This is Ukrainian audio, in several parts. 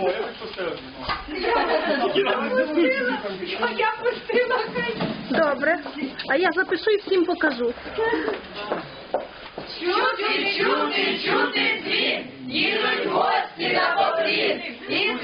О, я так поставив. Я пустила хай. Добре. А я запишу і всім покажу. Чути, чути, чути дзвін, їдуть гості на поклін, із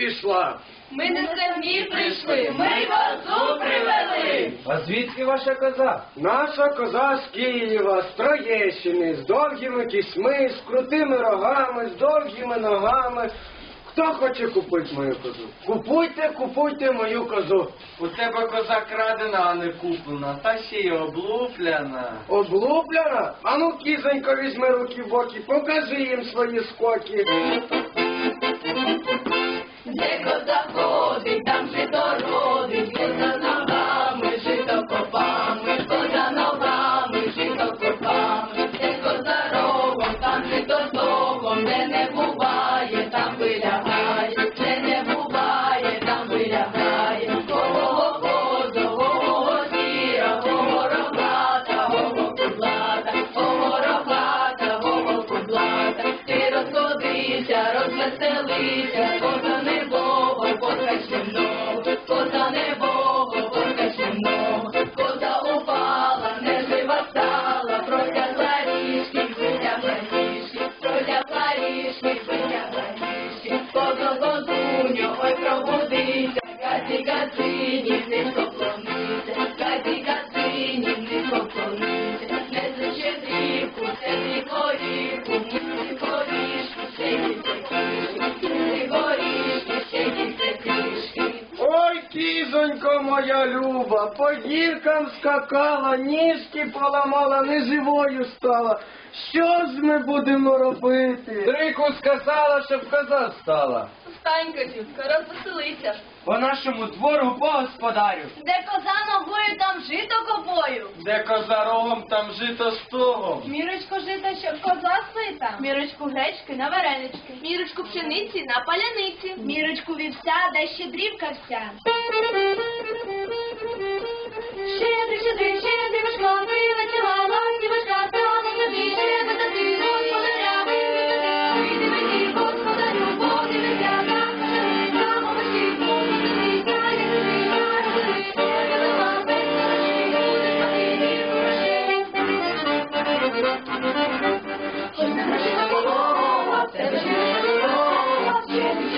пішла? Ми не самі прийшли, ми вазу привели. А звідки ваша коза? Наша коза з Києва, з Троєщини, з довгими кісьми, з крутими рогами, з довгими ногами. Хто хоче купити мою козу? Купуйте, купуйте мою козу. У тебе коза крадена, а не куплена, та ще й облупляна. Облупляна? Ану, кізонько, візьми руки в боки, покажи їм свої скоки. Де коза там жито родить, коза ногами, жито копами, коза ногами, жито копами, де коза там жито тогом, де не буває, там вилягає, де не буває, там вилягає, кого коза, кого сіра, кого рогата, кого ти розходися, розвеселися, коза каті кацині, низько клонися, каті кацині, не дрівку, це ти горіху, ти горішку, ще й ти горішки, ще й ти. Ой, кізонько моя люба, по діркам скакала, ніжки поламала, неживою стала. Що ж ми будемо робити? Трику сказала, щоб коза стала. Встань, Катюнка, розвеселися. По нашому двору по господарю. Де коза ногою, там жито кобою. Де коза рогом, там жито стогом. Мірочку жита, щоб коза сита. Мірочку гречки на варенички. Мірочку пшениці на паляниці. Мірочку вівся, де щедрівка вся.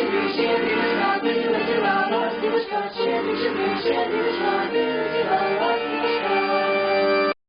Щедрий, щедрий, щедрий, вишка, прилетіла, ластівочка, щедрий, щедрий, щедрий, вишка,